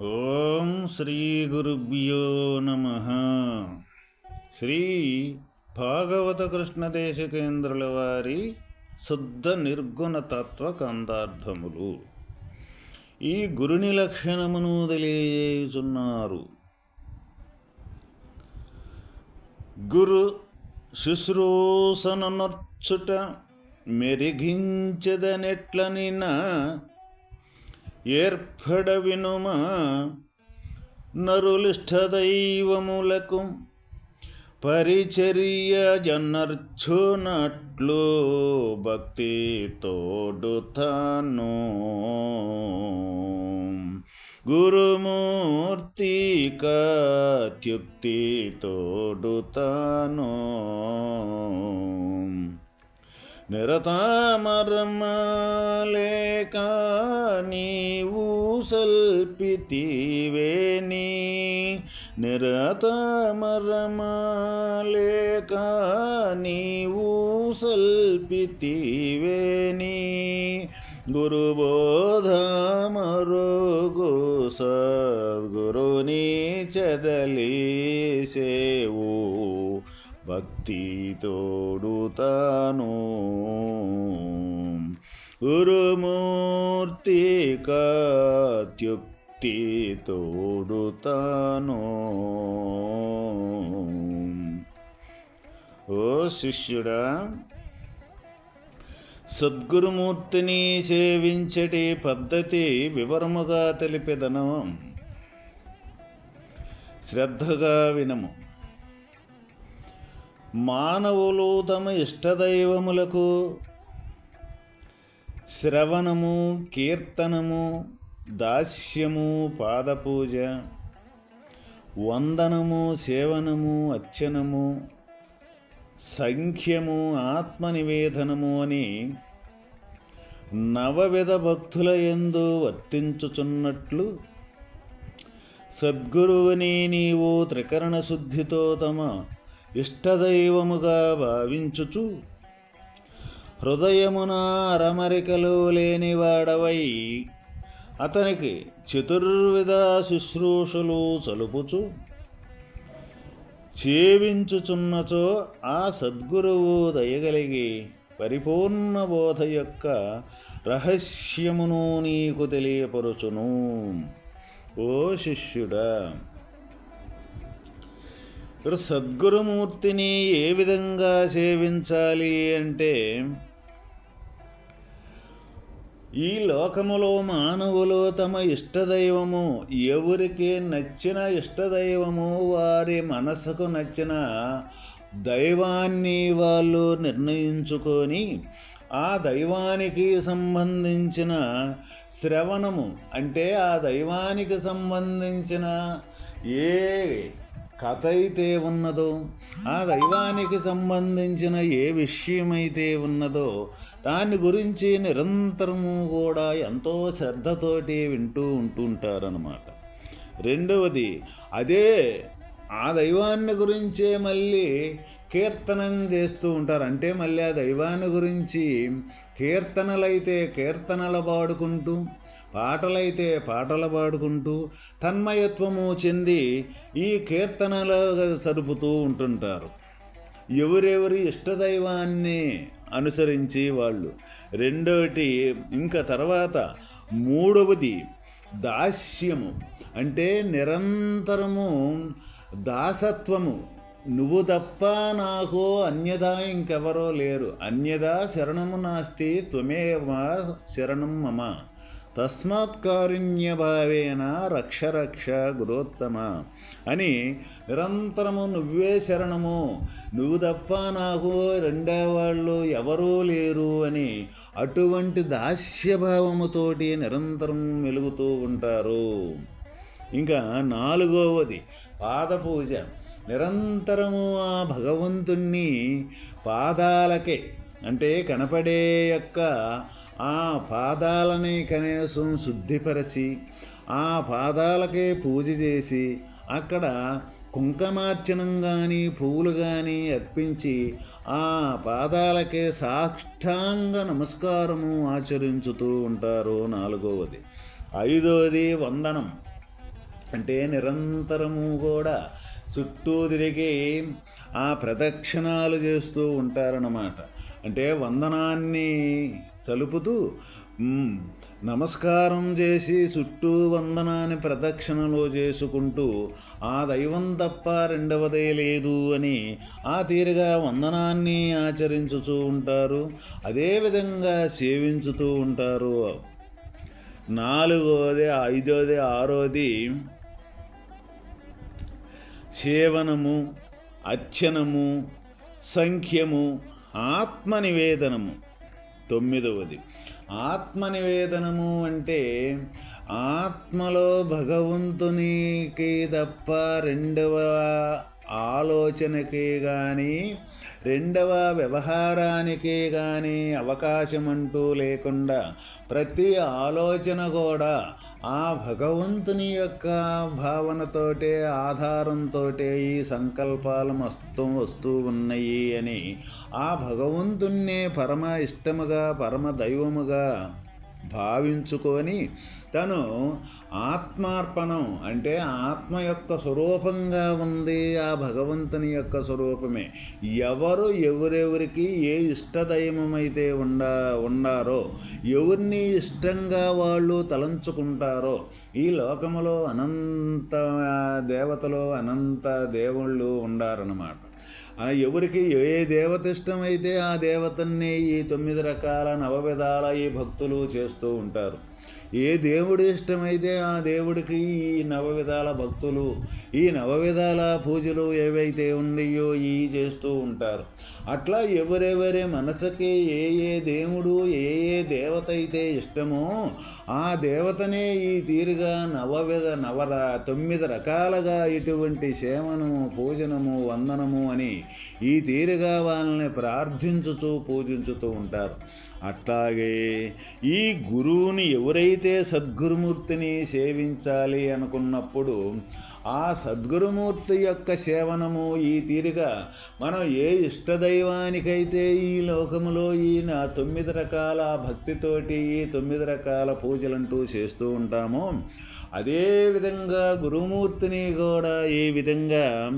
ఓం శ్రీ గురుభ్యో నమ. శ్రీ భాగవత కృష్ణదేశకేంద్రుల వారి శుద్ధ నిర్గుణ తత్వ కందార్థములు. ఈ గురుని లక్షణమును తెలియజేయుచున్నారు. గురు శుశ్రూషనొచ్చుట మెరిగించదనెట్లనినా ఏర్పడ వినుమ నరులిష్టదైవములకు పరిచర్య జనర్చునట్లు భక్తి తోడుతాను. గురుమూర్తి కత్యుక్తి తోడుతాను. నిరతామరమలేక నీవు సల్పితివేని నిరతమరమలేక నీవు సల్పితివేని గురుబోధమరుగు సద్గురుని చదలీసేవు భక్తి తోడుతాను గురుమూర్తి తోడుతాను ఓ శిష్యుడా సద్గురుమూర్తిని సేవించటి పద్ధతి వివరముగా తెలిపెదను. శ్రద్ధగా వినము. మానవులు తమ ఇష్టదైవములకు శ్రవణము కీర్తనము దాస్యము పాదపూజ వందనము సేవనము అర్చనము సంఖ్యము ఆత్మనివేదనము అని నవవిధ భక్తుల ఎందు వర్తించుచున్నట్లు సద్గురువుని నీవు త్రికరణ శుద్ధితో తమ ఇష్టదైవముగా భావించుచు హృదయమున అరమరికలు లేనివాడవై అతనికి చతుర్విధ శుశ్రూషలు చలుపుచు సేవించుచున్నచో ఆ సద్గురువు దయగలిగి పరిపూర్ణ బోధ యొక్క రహస్యమును నీకు తెలియపరుచును. ఓ శిష్యుడా! సద్గురుమూర్తిని ఏ విధంగా సేవించాలి అంటే ఈ లోకములో మానవులు తమ ఇష్టదైవము ఎవరికి నచ్చిన ఇష్టదైవము వారి మనసుకు నచ్చిన దైవాన్ని వాళ్ళు నిర్ణయించుకొని ఆ దైవానికి సంబంధించిన శ్రవణము అంటే ఆ దైవానికి సంబంధించిన ఏ కథ అయితే ఉన్నదో ఆ దైవానికి సంబంధించిన ఏ విషయమైతే ఉన్నదో దాని గురించి నిరంతరము కూడా ఎంతో శ్రద్ధతోటి వింటూ ఉంటుంటారనమాట రెండవది అదే ఆ దైవాన్ని గురించే మళ్ళీ కీర్తనం చేస్తూ ఉంటారు. అంటే మళ్ళీ ఆ దైవాన్ని గురించి కీర్తనలైతే కీర్తనలు పాడుకుంటూ పాటలైతే పాటలు పాడుకుంటూ తన్మయత్వము చెంది ఈ కీర్తనలు సరుపుతూ ఉంటుంటారు. ఎవరెవరి ఇష్టదైవాన్ని అనుసరించి వాళ్ళు. రెండోటి ఇంకా తర్వాత మూడవది దాస్యము. అంటే నిరంతరము దాసత్వము. నువ్వు తప్ప నాకు అన్యదా ఇంకెవరో లేరు. అన్యదా శరణము నాస్తి త్వమేవ శరణం మమ. తస్మాత్ కారుణ్యభావేన రక్ష రక్ష గురోత్తమ అని నిరంతరము నువ్వే శరణము. నువ్వు తప్ప నాకు రెండే వాళ్ళు ఎవరూ లేరు అని అటువంటి దాస్యభావముతోటి నిరంతరం మెలుగుతూ ఉంటారు. ఇంకా నాలుగవది పాదపూజ. నిరంతరము ఆ భగవంతుణ్ణి పాదాలకే అంటే కనపడే యొక్క ఆ పాదాలని కనీసం శుద్ధిపరచి ఆ పాదాలకే పూజ చేసి అక్కడ కుంకమార్చనం కానీ పువ్వులు కానీ అర్పించి ఆ పాదాలకే సాష్టాంగ నమస్కారము ఆచరించుతూ ఉంటారు నాలుగవది. ఐదవది వందనం. అంటే నిరంతరము కూడా చుట్టూ తిరిగి ఆ ప్రదక్షిణాలు చేస్తూ ఉంటారన్నమాట. అంటే వందనాన్ని చలుపుతూ నమస్కారం చేసి చుట్టూ వందనాన్ని ప్రదక్షిణలో చేసుకుంటూ ఆ దైవం తప్ప రెండవదే లేదు అని ఆ తీరుగా వందనాన్ని ఆచరించుతూ ఉంటారు. అదేవిధంగా సేవించుతూ ఉంటారు. నాలుగోది ఐదోది ఆరోది సేవనము అర్చనము సంఖ్యము ఆత్మనివేదనము. తొమ్మిదవది. ఆత్మనివేదనము అంటే ఆత్మలో భగవంతునికి తప్ప రెండవ ఆలోచనకి కానీ రెండవ వ్యవహారానికి కానీ అవకాశం అంటూ లేకుండా ప్రతి ఆలోచన కూడా ఆ భగవంతుని యొక్క భావనతోటే ఆధారంతోటే ఈ సంకల్పాలు మొత్తం వస్తూ ఉన్నాయి అని ఆ భగవంతుణ్ణే పరమ ఇష్టముగా పరమ దైవముగా భావించుకొని తను ఆత్మార్పణం అంటే ఆత్మ యొక్క స్వరూపంగా ఉంది ఆ భగవంతుని యొక్క స్వరూపమే. ఎవరు ఎవరెవరికి ఏ ఇష్టదైవమైతే ఉండా ఉన్నారో ఎవరిని ఇష్టంగా వాళ్ళు తలంచుకుంటారో ఈ లోకములో అనంత దేవతలు అనంత దేవుళ్ళు ఉండారన్నమాట. ఎవరికి ఏ దేవత ఇష్టమైతే ఆ దేవతన్నే ఈ తొమ్మిది రకాల నవవిధాల ఈ భక్తులు చేస్తూ ఉంటారు. ఏ దేవుడు ఇష్టమైతే ఆ దేవుడికి ఈ నవవిధాల భక్తులు ఈ నవవిధాల పూజలు ఏవైతే ఉన్నాయో ఈ చేస్తూ ఉంటారు. అట్లా ఎవరెవరి మనసుకి ఏ ఏ దేవుడు ఏ ఏ దేవత అయితే ఇష్టమో ఆ దేవతనే ఈ తీరుగా నవవిధ నవల తొమ్మిది రకాలుగా ఇటువంటి సేవనము పూజనము వందనము అని ఈ తీరుగా వాళ్ళని ప్రార్థించుతూ పూజించుతూ ఉంటారు. అట్లాగే ఈ గురువుని ఎవరైతే సద్గురుమూర్తిని సేవించాలి అనుకున్నప్పుడు ఆ సద్గురుమూర్తి యొక్క సేవనము ఈ తీరుగా మనం ఏ ఇష్టదైవానికైతే ఈ లోకములో ఈ నా తొమ్మిది రకాల భక్తితోటి ఈ తొమ్మిది రకాల పూజలంటూ చేస్తూ ఉంటామో అదే విధంగా గురుమూర్తిని కూడా ఈ విధంగా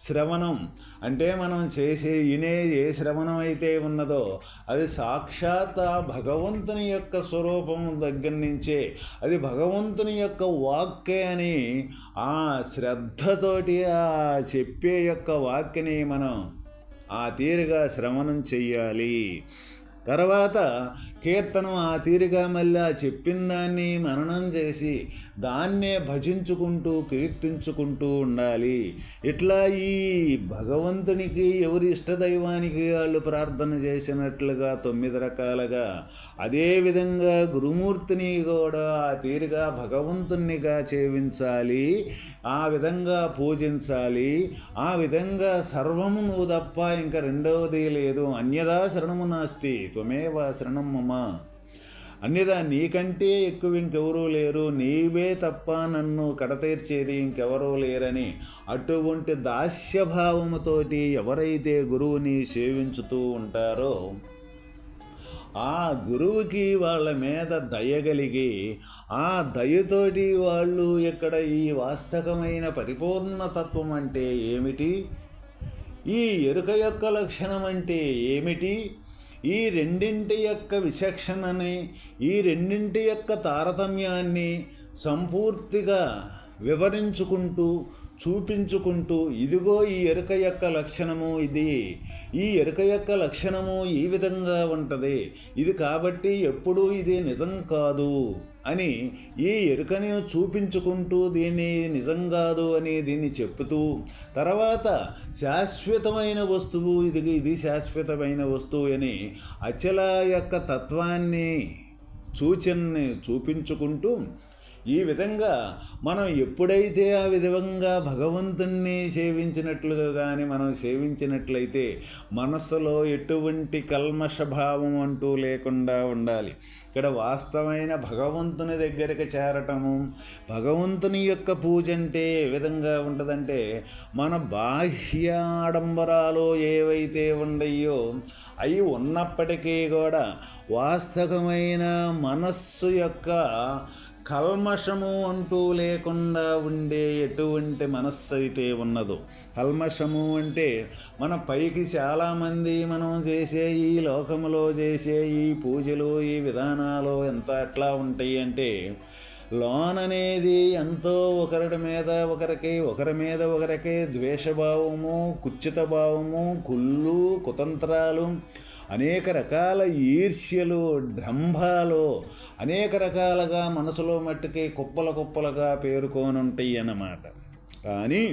శ్రవణం అంటే మనం చేసే వినే ఏ శ్రవణం అయితే ఉన్నదో అది సాక్షాత్ భగవంతుని యొక్క స్వరూపం దగ్గర నుంచే అది భగవంతుని యొక్క వాక్కే అని ఆ శ్రద్ధతోటి ఆ చెప్పే యొక్క వాక్యని మనం ఆ తీరుగా శ్రవణం చెయ్యాలి. తర్వాత కీర్తనం ఆ తీరుగా మళ్ళీ చెప్పిన దాన్ని మననం చేసి దాన్నే భజించుకుంటూ కీర్తించుకుంటూ ఉండాలి. ఇట్లా ఈ భగవంతునికి ఎవరి ఇష్టదైవానికి వాళ్ళు ప్రార్థన చేసినట్లుగా తొమ్మిది రకాలుగా అదేవిధంగా గురుమూర్తిని కూడా ఆ తీరుగా భగవంతునిగా చేవించాలి ఆ విధంగా పూజించాలి ఆ విధంగా సర్వము నువ్వు తప్ప ఇంకా రెండవది లేదు. అన్యదా శరణము నాస్తి త్వమేవ శరణం మమ అన్యదా నీకంటే ఎక్కువ ఇంకెవరూ లేరు. నీవే తప్ప నన్ను కడతీర్చేది ఇంకెవరూ లేరని అటువంటి దాస్యభావముతోటి ఎవరైతే గురువుని సేవించుతూ ఉంటారో ఆ గురువుకి వాళ్ళ మీద దయగలిగి ఆ దయతోటి వాళ్ళు ఇక్కడ ఈ వాస్తవమైన పరిపూర్ణ తత్వం అంటే ఏమిటి? ఈ ఎరుక యొక్క లక్షణం అంటే ఏమిటి? ఈ రెండింటి యొక్క విచక్షణని ఈ రెండింటి యొక్క తారతమ్యాన్ని సంపూర్తిగా వివరించుకుంటూ చూపించుకుంటూ ఇదిగో ఈ ఎరుక యొక్క లక్షణము ఇది. ఈ ఎరుక యొక్క లక్షణము ఈ విధంగా ఉంటుంది. ఇది కాబట్టి ఎప్పుడూ ఇది నిజం కాదు అని ఈ ఎరుకని చూపించుకుంటూ దీన్ని నిజం కాదు అని దీన్ని చెప్తూ తర్వాత శాశ్వతమైన వస్తువు ఇది ఇది శాశ్వతమైన వస్తువు అని అచల యొక్క తత్వాన్ని సూచనని చూపించుకుంటూ ఈ విధంగా మనం ఎప్పుడైతే ఆ విధంగా భగవంతుణ్ణి సేవించినట్లుగా కానీ మనం సేవించినట్లయితే మనస్సులో ఎటువంటి కల్మషభావం అంటూ లేకుండా ఉండాలి. ఇక్కడ వాస్తవమైన భగవంతుని దగ్గరికి చేరటము భగవంతుని యొక్క పూజ అంటే ఏ విధంగా ఉంటుందంటే మన బాహ్య ఆడంబరాలు ఏవైతే ఉండయో అవి ఉన్నప్పటికీ కూడా వాస్తవమైన మనస్సు యొక్క కల్మషము అంటూ లేకుండా ఉండే ఎటువంటి మనస్సు అయితే ఉన్నదో కల్మషము అంటే మన పైకి చాలామంది మనం చేసే ఈ లోకములో చేసే ఈ పూజలు ఈ విధానాలు ఎంత అట్లా ఉంటాయి అంటే లోన్ అనేది ఎంతో ఒకరి మీద ఒకరికి ఒకరి మీద ఒకరికి ద్వేషభావము కుచ్చిత భావము కుళ్ళు కుతంత్రాలు అనేక రకాల ఈర్ష్యలు డంభాలు అనేక రకాలుగా మనసులో మట్టుకి కుప్పల కుప్పలుగా పేరుకొని ఉంటాయి అన్నమాట కానీ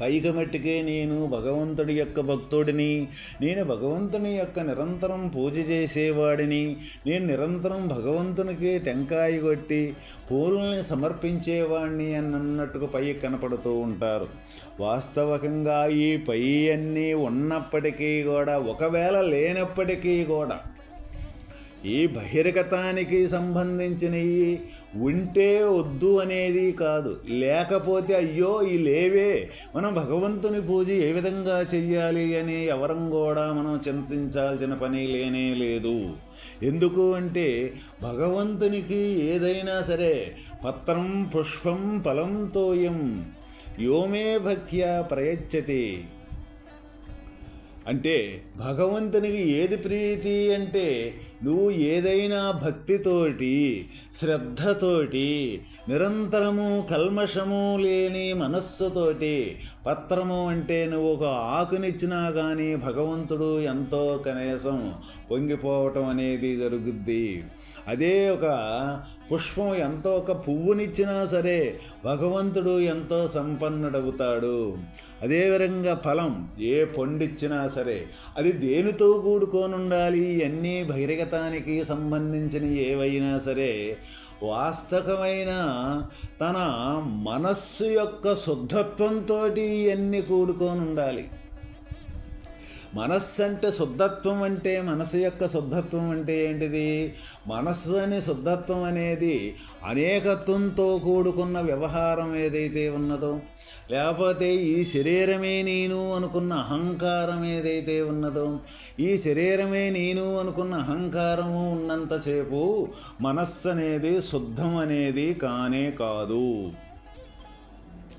పైకి మట్టికే నేను భగవంతుడి యొక్క భక్తుడిని. నేను భగవంతుని యొక్క నిరంతరం పూజ చేసేవాడిని. నేను నిరంతరం భగవంతునికి టెంకాయ కొట్టి పూలని సమర్పించేవాడిని అని అన్నట్టుగా పై కనపడుతూ ఉంటారు. వాస్తవకంగా ఈ పై అన్నీ ఉన్నప్పటికీ కూడా ఒకవేళ లేనప్పటికీ కూడా ఈ బహిర్గతానికి సంబంధించినవి ఉంటే వద్దు అనేది కాదు. లేకపోతే అయ్యో ఈ లేవే. మనం భగవంతుని పూజ ఏ విధంగా చెయ్యాలి అని ఎవరం కూడా మనం చింతించాల్సిన పని లేనే లేదు. ఎందుకు అంటే భగవంతునికి ఏదైనా సరే పత్రం పుష్పం ఫలం తోయం యోమే భక్త్యా ప్రయచ్చతి. అంటే భగవంతునికి ఏది ప్రీతి అంటే నువ్వు ఏదైనా భక్తితోటి శ్రద్ధతోటి నిరంతరము కల్మషము లేని మనస్సుతోటి పత్రము అంటే నువ్వు ఒక ఆకునిచ్చినా కానీ భగవంతుడు ఎంతో కనీసం పొంగిపోవటం అనేది జరుగుద్ది. అదే ఒక పుష్పం ఎంతో ఒక పువ్వునిచ్చినా సరే భగవంతుడు ఎంతో సంపన్నుడవుతాడు. అదేవిధంగా ఫలం ఏ పండిచ్చినా సరే అది దేనితో కూడుకొని ఉండాలి అన్నీ బహిర్గతానికి సంబంధించిన ఏవైనా సరే వాస్తవమైన తన మనస్సు యొక్క శుద్ధత్వంతో ఇవన్నీ కూడుకొని ఉండాలి మనస్సు అంటే శుద్ధత్వం అంటే మనసు యొక్క శుద్ధత్వం అంటే ఏంటిది? మనస్సు అనే శుద్ధత్వం అనేది అనేకత్వంతో కూడుకున్న వ్యవహారం ఏదైతే ఉన్నదో లేకపోతే ఈ శరీరమే నేను అనుకున్న అహంకారం ఏదైతే ఉన్నదో ఈ శరీరమే నేను అనుకున్న అహంకారము ఉన్నంతసేపు మనస్సు అనేది శుద్ధం అనేది కానే కాదు.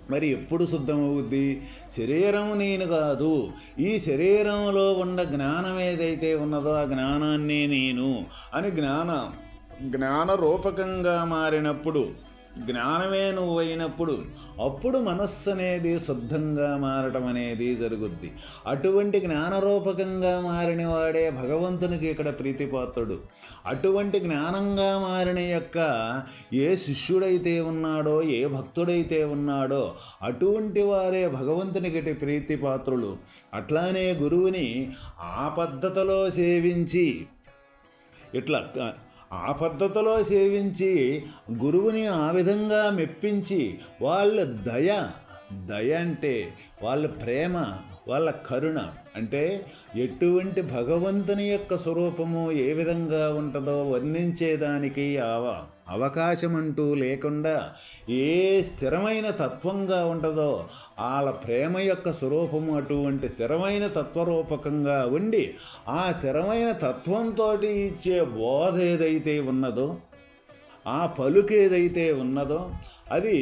మరి ఎప్పుడు శుద్ధమవుద్ది? శరీరం నేను కాదు. ఈ శరీరంలో ఉన్న జ్ఞానం ఏదైతే ఉన్నదో ఆ జ్ఞానాన్ని నేను అని జ్ఞాన జ్ఞాన రూపకంగా మారినప్పుడు జ్ఞానమే నువ్వు అయినప్పుడు అప్పుడు మనస్సు అనేది శుద్ధంగా మారటం అనేది జరుగుద్ది. అటువంటి జ్ఞానరూపకంగా మారిన వాడే భగవంతునికి ఇక్కడ ప్రీతిపాత్రుడు. అటువంటి జ్ఞానంగా మారిన యొక్క ఏ శిష్యుడైతే ఉన్నాడో ఏ భక్తుడైతే ఉన్నాడో అటువంటి వారే భగవంతునికి ప్రీతిపాత్రులు. అట్లానే గురువుని ఆ పద్ధతిలో సేవించి ఇట్లా ఆ పద్ధతిలో సేవించి గురువుని ఆ విధంగా మెప్పించి వాళ్ళ దయ దయ అంటే వాళ్ళ ప్రేమ వాళ్ళ కరుణ. అంటే ఎటువంటి భగవంతుని యొక్క స్వరూపము ఏ విధంగా ఉంటుందో వర్ణించేదానికి అవ అవకాశం అంటూ లేకుండా ఏ స్థిరమైన తత్వంగా ఉంటుందో వాళ్ళ ప్రేమ యొక్క స్వరూపము అటువంటి స్థిరమైన తత్వరూపకంగా ఉండి ఆ స్థిరమైన తత్వంతో ఇచ్చే బోధ ఏదైతే ఉన్నదో ఆ పలుకేదైతే ఉన్నదో అది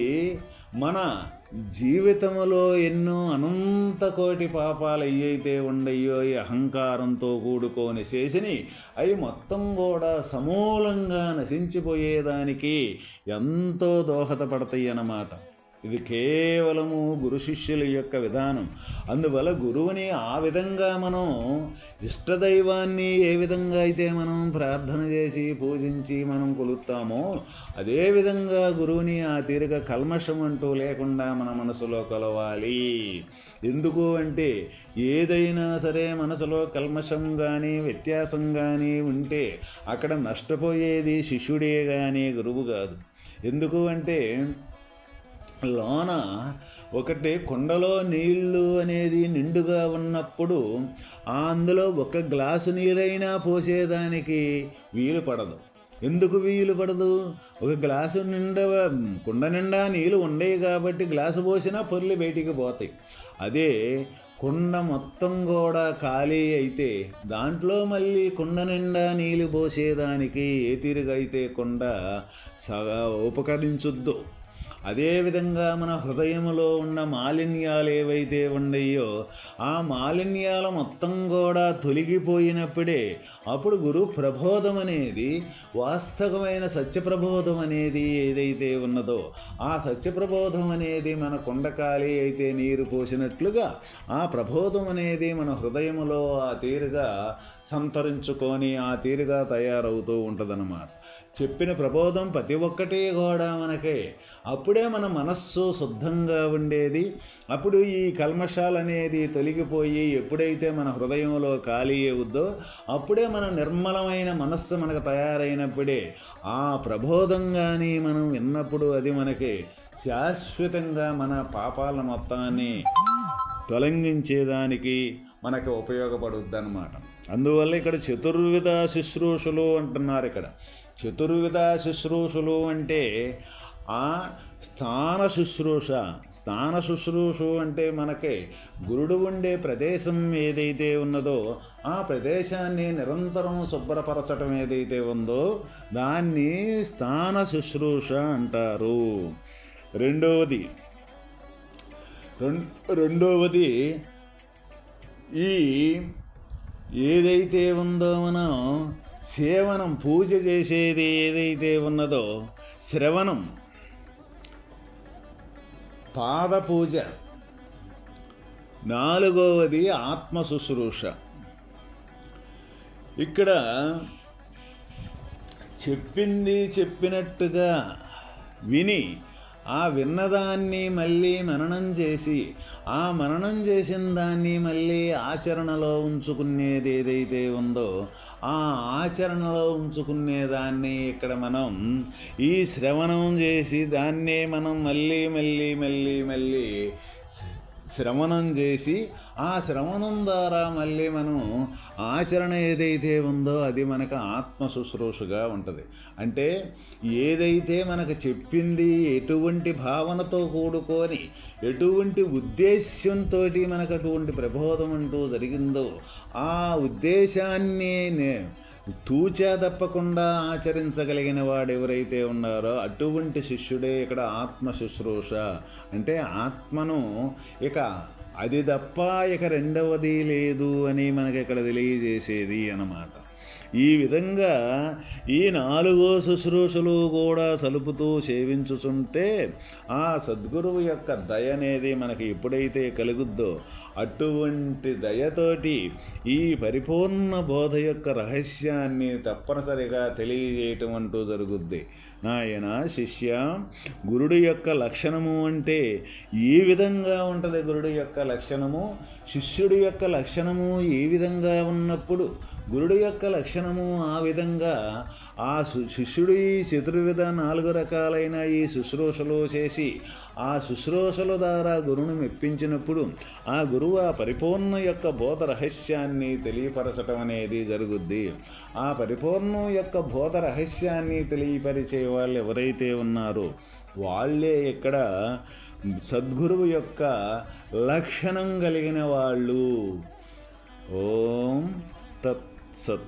మన జీవితంలో ఎన్నో అనంత కోటి పాపాలు ఏవైతే ఉండయో ఈ అహంకారంతో కూడుకొని చేసిని అవి మొత్తం కూడా సమూలంగా నశించిపోయేదానికి ఎంతో దోహదపడతాయి అన్నమాట ఇది కేవలము గురు శిష్యుల యొక్క విధానం. అందువల్ల గురువుని ఆ విధంగా మనం ఇష్టదైవాన్ని ఏ విధంగా అయితే మనం ప్రార్థన చేసి పూజించి మనం కొలుస్తామో అదేవిధంగా గురువుని ఆ తీరిక కల్మషం అంటూ లేకుండా మన మనసులో కొలవాలి. ఎందుకు అంటే ఏదైనా సరే మనసులో కల్మషం కానీ వ్యత్యాసం కానీ ఉంటే అక్కడ నష్టపోయేది శిష్యుడే కానీ గురువు కాదు. ఎందుకు అంటే లోన ఒకటి కుండలో నీళ్ళు అనేది నిండుగా ఉన్నప్పుడు అందులో ఒక గ్లాసు నీరైనా పోసేదానికి వీలు పడదు. ఎందుకు వీలు పడదు? ఒక గ్లాసు నిండా కుండ నిండా నీళ్ళు ఉండేవి కాబట్టి గ్లాసు పోసినా పొర్లు బయటికి పోతాయి. అదే కుండ మొత్తం కూడా ఖాళీ అయితే దాంట్లో మళ్ళీ కుండ నిండా నీళ్ళు పోసేదానికి ఏ తీరుగైతే కుండ సగా ఉపకరించుద్దు. అదేవిధంగా మన హృదయంలో ఉన్న మాలిన్యాలు ఏవైతే ఉన్నాయో ఆ మాలిన్యాల మొత్తం కూడా తొలగిపోయినప్పుడే అప్పుడు గురు ప్రబోధం అనేది వాస్తవమైన సత్యప్రబోధం అనేది ఏదైతే ఉన్నదో ఆ సత్యప్రబోధం అనేది మన కొండకాలి అయితే నీరు పోసినట్లుగా ఆ ప్రబోధం అనేది మన హృదయములో ఆ తీరుగా సంతరించుకొని ఆ తీరుగా తయారవుతూ ఉంటుందన్నమాట. చెప్పిన ప్రబోధం ప్రతి ఒక్కటి కూడా మనకి. అప్పుడు అప్పుడే మన మనస్సు శుద్ధంగా ఉండేది. అప్పుడు ఈ కల్మషాలు అనేది తొలగిపోయి ఎప్పుడైతే మన హృదయంలో ఖాళీ అవుద్దో అప్పుడే మన నిర్మలమైన మనస్సు మనకు తయారైనప్పుడే ఆ ప్రబోధం కానీ మనం విన్నప్పుడు అది మనకి శాశ్వతంగా మన పాపాల మొత్తాన్ని తొలగించేదానికి మనకి ఉపయోగపడుద్ది అనమాట అందువల్ల ఇక్కడ చతుర్విధ శుశ్రూషులు అంటున్నారు ఇక్కడ. చతుర్విధ శుశ్రూషులు అంటే ఆ స్థాన శుశ్రూష స్థాన శుశ్రూషు అంటే మనకి గురుడు ఉండే ప్రదేశం ఏదైతే ఉన్నదో ఆ ప్రదేశాన్ని నిరంతరం శుభ్రపరచటం ఏదైతే ఉందో దాన్ని స్థాన శుశ్రూష అంటారు. రెండవది రెండవది ఈ ఏదైతే ఉందో మనం సేవనం పూజ చేసేది ఏదైతే ఉన్నదో శ్రవణం. పాద పూజ నాలుగవది ఆత్మ శుశ్రూష. ఇక్కడ చెప్పింది చెప్పినట్టుగా విని ఆ విన్నదాన్ని మళ్ళీ మననం చేసి ఆ మననం చేసిన దాన్ని మళ్ళీ ఆచరణలో ఉంచుకునేది ఏదైతే ఉందో ఆ ఆచరణలో ఉంచుకునేదాన్ని ఇక్కడ మనం ఈ శ్రవణం చేసి దాన్నే మనం మళ్ళీ మళ్ళీ మళ్ళీ మళ్ళీ శ్రవణం చేసి ఆ శ్రవణం ద్వారా మళ్ళీ మనం ఆచరణ ఏదైతే ఉందో అది మనకు ఆత్మ శుశ్రూషగా ఉంటుంది. అంటే ఏదైతే మనకు చెప్పింది ఎటువంటి భావనతో కూడుకొని ఎటువంటి ఉద్దేశ్యంతో మనకు అటువంటి ప్రబోధం అంటూ జరిగిందో ఆ ఉద్దేశాన్ని తూచా తప్పకుండా ఆచరించగలిగిన వాడు ఎవరైతే ఉన్నారో అటువంటి శిష్యుడే ఇక్కడ ఆత్మ శుశ్రూష అంటే ఆత్మను ఇక అది తప్ప ఇక రెండవది లేదు అని మనకి ఇక్కడ తెలియజేసేది అన్నమాట. ఈ విధంగా ఈ నాలుగో శుశ్రూషలు కూడా సలుపుతూ సేవించుచుంటే ఆ సద్గురువు యొక్క దయ అనేది మనకి ఎప్పుడైతే కలుగుద్దో అటువంటి దయతోటి ఈ పరిపూర్ణ బోధ యొక్క రహస్యాన్ని తప్పనిసరిగా తెలియజేయటం అంటూ జరుగుద్ది. నాయన శిష్య గురుడు యొక్క లక్షణము అంటే ఏ విధంగా ఉంటుంది గురుడు యొక్క లక్షణము? శిష్యుడి యొక్క లక్షణము ఏ విధంగా ఉన్నప్పుడు? గురుడు యొక్క లక్షణము ఆ విధంగా ఆ శిష్యుడు ఈ చతుర్విధ నాలుగు రకాలైన ఈ శుశ్రూషలు చేసి ఆ శుశ్రూషల ద్వారా గురువును మెప్పించినప్పుడు ఆ గురువు ఆ పరిపూర్ణ యొక్క బోధ రహస్యాన్ని తెలియపరచటం అనేది జరుగుద్ది. ఆ పరిపూర్ణం యొక్క బోధ రహస్యాన్ని తెలియపరిచే వాళ్ళు ఎవరైతే ఉన్నారో వాళ్ళే ఇక్కడ సద్గురువు యొక్క లక్షణం కలిగిన వాళ్ళు. ఓం తత్ so